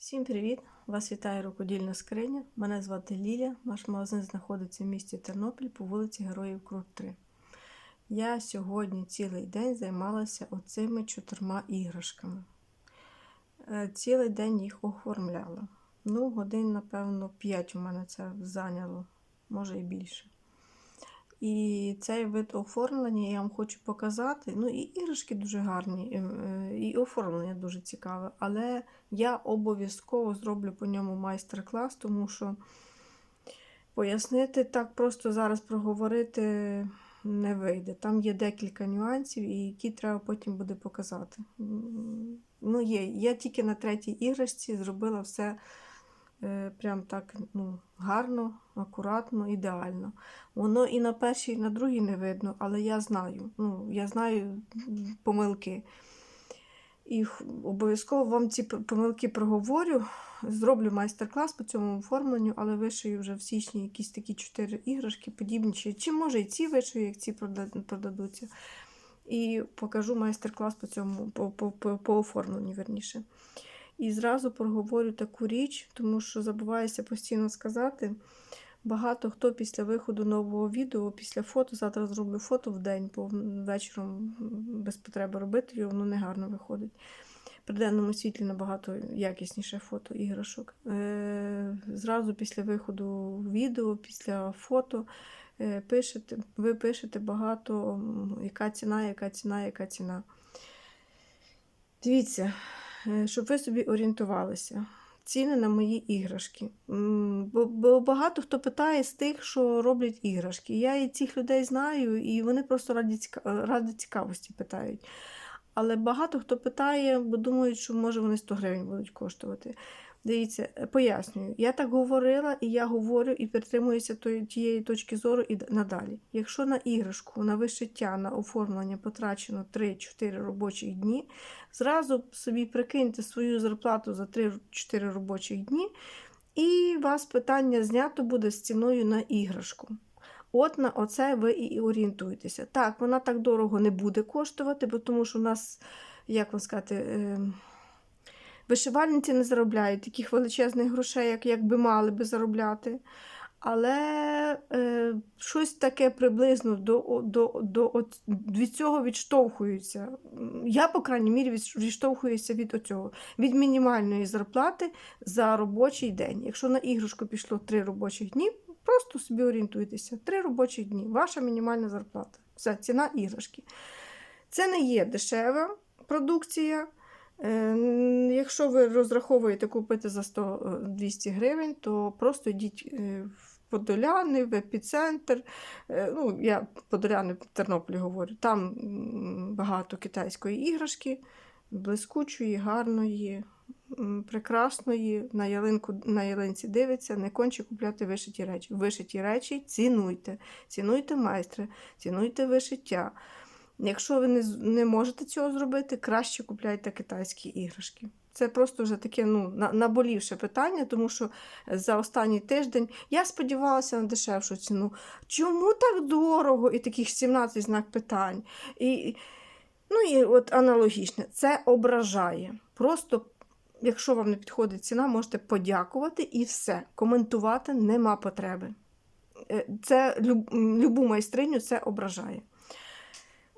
Всім привіт! Вас вітає рукодільна скриня. Мене звати Ліля. Наш магазин знаходиться в місті Тернопіль по вулиці Героїв Крут 3. Я сьогодні цілий день займалася оцими чотирма іграшками. Е, Цілий день їх оформляла. Ну, годин, напевно, 5 у мене це зайняло, може і більше. І цей вид оформлення я вам хочу показати. Ну, і іграшки дуже гарні, е, е, і оформлення дуже цікаве. Але я обов'язково зроблю по ньому майстер-клас, тому що пояснити так просто зараз проговорити не вийде. Там є декілька нюансів, і які треба потім буде показати. Ну, є. Я тільки на третій іграшці зробила все прям так ну, гарно, акуратно, ідеально. Воно і на першій, і на другій не видно, але я знаю. Ну, я знаю помилки. І обов'язково вам ці помилки проговорю. Зроблю майстер-клас по цьому оформленню, але вишию вже в січні якісь такі чотири іграшки, подібні. Чи може і ці вишию, як ці продадуться. І покажу майстер-клас по цьому, по, по, по, по оформленню, верніше. І зразу проговорю таку річ, тому що забуваюся постійно сказати. Багато хто після виходу нового відео, після фото, завтра зроблю фото в день, бо вечором без потреби робити його, воно негарно виходить. При денному світлі набагато якісніше фото іграшок. Е, зразу після виходу відео, після фото е, пишете, ви пишете багато, яка ціна, яка ціна, яка ціна. Дивіться, щоб ви собі орієнтувалися. Ціни на мої іграшки. Бо, багато хто питає з тих, що роблять іграшки. Я і цих людей знаю, і вони просто раді, раді цікавості питають. Але багато хто питає, бо думають, що може вони 100 гривень будуть коштувати. Дивіться, е, пояснюю, я так говорила, і я говорю і притримуюся тієї точки зору і надалі. Якщо на іграшку, на вишиття, на оформлення потрачено 3-4 робочі дні, зразу собі прикиньте свою зарплату за 3-4 робочих дні, і вас питання знято буде з ціною на іграшку. От на оце ви і орієнтуєтеся. Так, вона так дорого не буде коштувати, бо тому що у нас, як вам сказати, е, вишивальниці не заробляють таких величезних грошей, як, як би мали би заробляти. Але е, щось таке приблизно до, до, до, от- від цього відштовхуються. Я, по крайній мірі, від- відштовхуюся від оцього, від мінімальної зарплати за робочий день. Якщо на іграшку пішло 3 робочих дні, просто собі орієнтуйтеся. 3 робочі дні, ваша мінімальна зарплата. Все, ціна іграшки. Це не є дешева продукція. Е, Якщо ви розраховуєте купити за 100-200 гривень, то просто йдіть е, в Подоляни, в епіцентр. Е, Ну, я Подоляни в Тернополі говорю. Там багато китайської іграшки, блискучої, гарної, прекрасної. На ялинку на ялинці дивиться, не конче купляти вишиті речі. Вишиті речі цінуйте, цінуйте майстри, цінуйте вишиття. Якщо ви не, не можете цього зробити, краще купляйте китайські іграшки. Це просто вже таке ну, наболівше питання, тому що за останній тиждень я сподівалася на дешевшу ціну. Чому так дорого? І таких 17 знак питань. І, ну і от аналогічне, це ображає. Просто, якщо вам не підходить ціна, можете подякувати і все. Коментувати нема потреби. Е, Це люб, любу майстриню це ображає.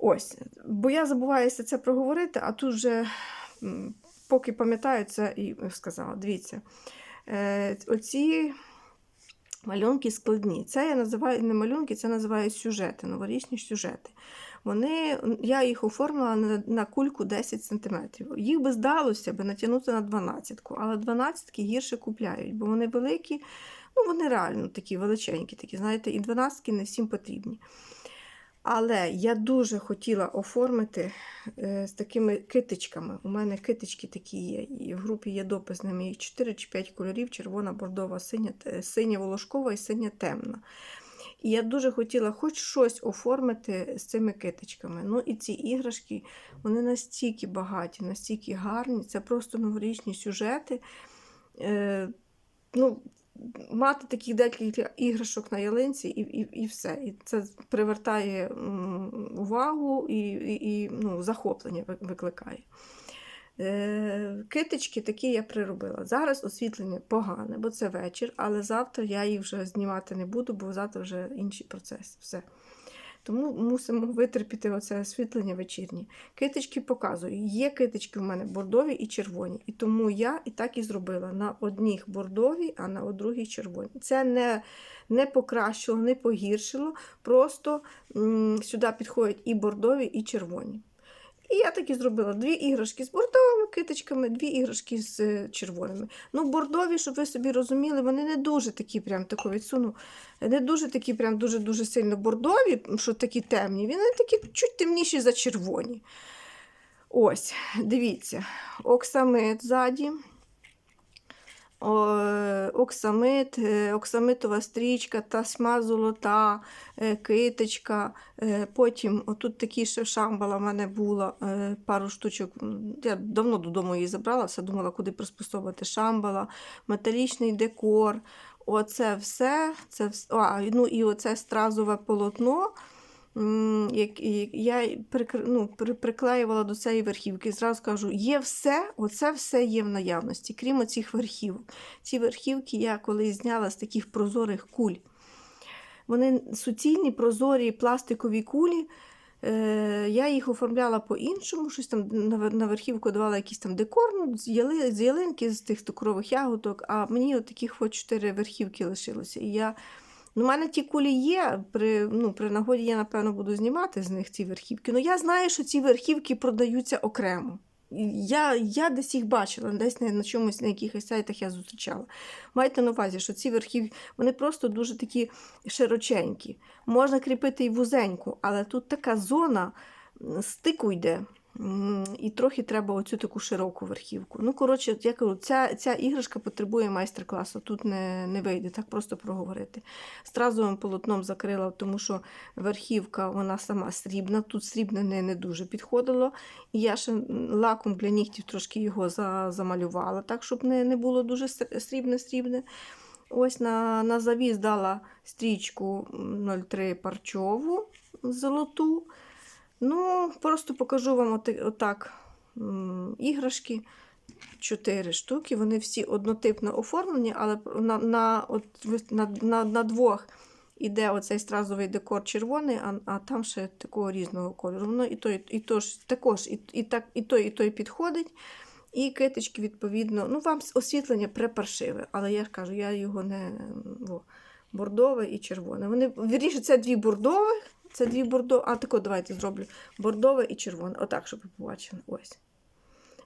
Ось, бо я забуваюся це проговорити, а тут вже, поки пам'ятаю, це і сказала. Дивіться, е, оці малюнки складні. Це я називаю не малюнки, це називаю сюжети, новорічні сюжети. Вони, я їх оформила на, на кульку 10 см. Їх би здалося би натягнути на 12, але 12 гірше купляють, бо вони великі, ну вони реально такі величенькі, такі, знаєте, і 12 не всім потрібні. Але я дуже хотіла оформити е, з такими китичками. У мене китички такі є. І в групі є допис ними їх 4 чи 5 кольорів: червона, бордова, синя, синя волошкова і синя темна. І я дуже хотіла хоч щось оформити з цими китичками. Ну і ці іграшки, вони настільки багаті, настільки гарні. Це просто новорічні сюжети. Е, ну, мати таких декілька іграшок на ялинці і, і, і все. І це привертає увагу і, і, і ну, захоплення викликає. Е, Китички такі я приробила. Зараз освітлення погане, бо це вечір, але завтра я їх вже знімати не буду, бо завтра вже інший процес. Все. Тому мусимо витерпіти оце освітлення вечірнє. Китички показую. Є китички в мене бордові і червоні. І тому я і так і зробила. На одніх бордові, а на другій червоні. Це не, не покращило, не погіршило. Просто м, сюди підходять і бордові, і червоні. І я так і зробила дві іграшки з бордовими китичками, дві іграшки з е, червоними. Ну, бордові, щоб ви собі розуміли, вони не дуже такі, прям тако відсуну, не дуже такі, прям дуже-дуже сильно бордові, що такі темні. Вони такі чуть темніші за червоні. Ось, дивіться, оксамит ззаді. Оксамит, е, оксамитова стрічка, тасма золота, е, китичка. е, Потім отут такі ще шамбала в мене була, пару штучок. Я давно додому її забрала, все думала, куди приспособити шамбала, металічний декор. Оце все. Це вс- а, ну і оце стразове полотно. Я ну, приклеювала до цієї верхівки. Зразу кажу, є все, оце все є в наявності, крім оцих верхівок. Ці верхівки я колись зняла з таких прозорих куль. Вони суцільні, прозорі пластикові кулі. Е, я їх оформляла по-іншому, щось там на, верхівку давала якийсь там декор, ну, з, ялинки, з тих цукрових ягодок, а мені от таких от чотири верхівки лишилося. І я у мене ті кулі є. При, ну, при нагоді я, напевно, буду знімати з них ці верхівки. Ну, я знаю, що ці верхівки продаються окремо. Я, я десь їх бачила, десь на, на чомусь, на якихось сайтах я зустрічала. Майте на увазі, що ці верхівки вони просто дуже такі широченькі. Можна кріпити і вузеньку, але тут така зона стику йде. І трохи треба оцю таку широку верхівку. Ну, коротше, я кажу, ця, ця іграшка потребує майстер-класу. Тут не, не вийде, так просто проговорити. Стразовим полотном закрила, тому що верхівка вона сама срібна. Тут срібне не, не дуже підходило. І я ще лаком для нігтів трошки його за, замалювала, так, щоб не, не було дуже срібне-срібне. Ось на, на завіз дала стрічку 03 парчову золоту. Ну, просто покажу вам оти- отак іграшки. Чотири штуки. Вони всі однотипно оформлені, але на, на, от, на, на, на двох іде оцей стразовий декор червоний, а, а там ще такого різного кольору. Воно і той, і то ж, також і, і, так, і той, і той підходить. І китички, відповідно, ну вам освітлення препаршиве, але я ж кажу, я його не о, бордове і червоне. Вони, вірніше, це дві бордових, це дві бордові. А тако давайте зроблю бордове і червоне. Отак, щоб ви побачили. Ось.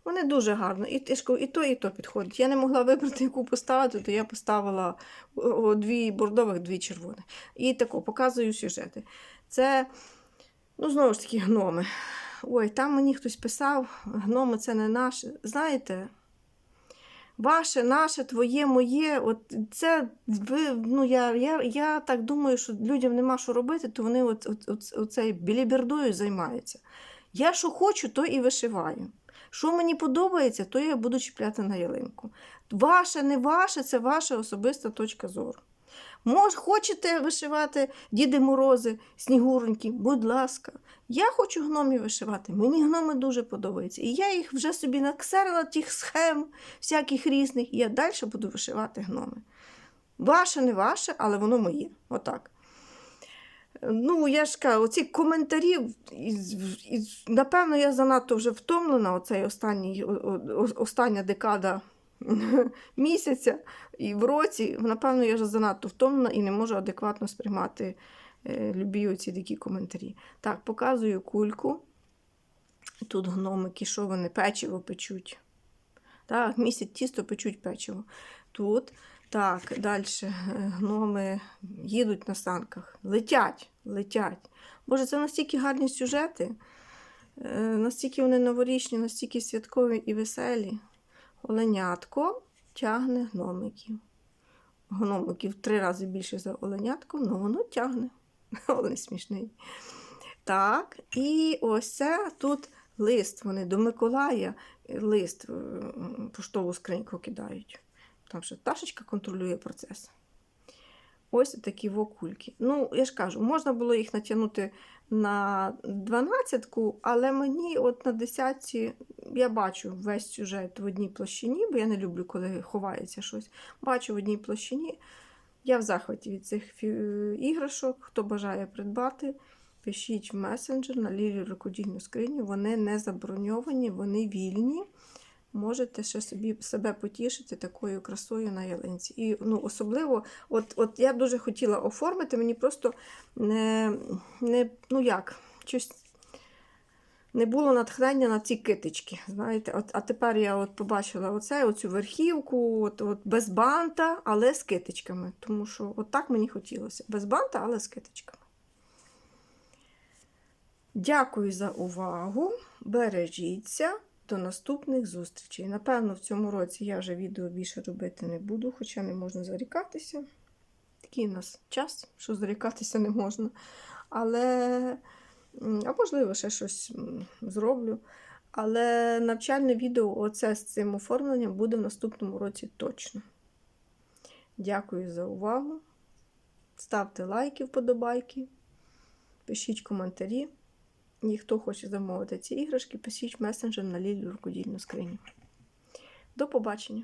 Вони дуже гарно. І, і, то, і то підходить. Я не могла вибрати, яку поставити, то я поставила дві бордових, дві червоних. І тако показую сюжети. Це, ну, знову ж таки, гноми. Ой, там мені хтось писав, гноми це не наше. Знаєте, ваше, наше, твоє, моє, от це ви, ну я, я, я так думаю, що людям нема що робити, то вони от, от, от, оцей білібердою займаються. Я що хочу, то і вишиваю. Що мені подобається, то я буду чіпляти на ялинку. Ваше, не ваше, це ваша особиста точка зору. Мож, хочете вишивати Діди Морози, Снігуроньки, будь ласка. Я хочу гномів вишивати. Мені гноми дуже подобаються. І я їх вже собі наксерила тих схем, всяких різних, і я далі буду вишивати гноми. Ваше, не ваше, але воно моє. Отак. Ну, я ж кажу, оці коментарі, напевно, я занадто вже втомлена, оцей останній, остання декада місяця і в році. Напевно, я вже занадто втомлена і не можу адекватно сприймати е, любі оці такі коментарі. Так, показую кульку. Тут гномики, що вони печиво печуть. Так, місяць тісто печуть печиво. Тут. Так, далі гноми їдуть на санках, летять, летять. Боже, це настільки гарні сюжети, е, настільки вони новорічні, настільки святкові і веселі. Оленятко тягне гномиків. Гномиків три рази більше за оленятко, але воно тягне. Олень смішний. Так, і ось це тут лист. Вони до Миколая лист поштову скриньку кидають. Там ще Ташечка контролює процес. Ось такі вокульки. Ну, я ж кажу, можна було їх натягнути на 12, але мені от на 10 я бачу весь сюжет в одній площині, бо я не люблю, коли ховається щось. Бачу в одній площині. Я в захваті від цих іграшок. Хто бажає придбати, пишіть в месенджер на Лілію рукодільну скриню. Вони не заброньовані, вони вільні. Можете ще собі себе потішити такою красою на ялинці. І ну, особливо, от, от я дуже хотіла оформити, мені просто не, не ну як, не було натхнення на ці китички. Знаєте, от, а тепер я от побачила оце, оцю верхівку, от, от без банта, але з китичками. Тому що от так мені хотілося. Без банта, але з китичками. Дякую за увагу. Бережіться. До наступних зустрічей. Напевно, в цьому році я вже відео більше робити не буду, хоча не можна зарікатися. Такий у нас час, що зарікатися не можна. Але, а можливо, ще щось зроблю. Але навчальне відео оце з цим оформленням буде в наступному році точно. Дякую за увагу. Ставте лайки, вподобайки, пишіть коментарі. І хто хоче замовити ці іграшки, пишіть месенджер на лілі рукодільну скриню. До побачення!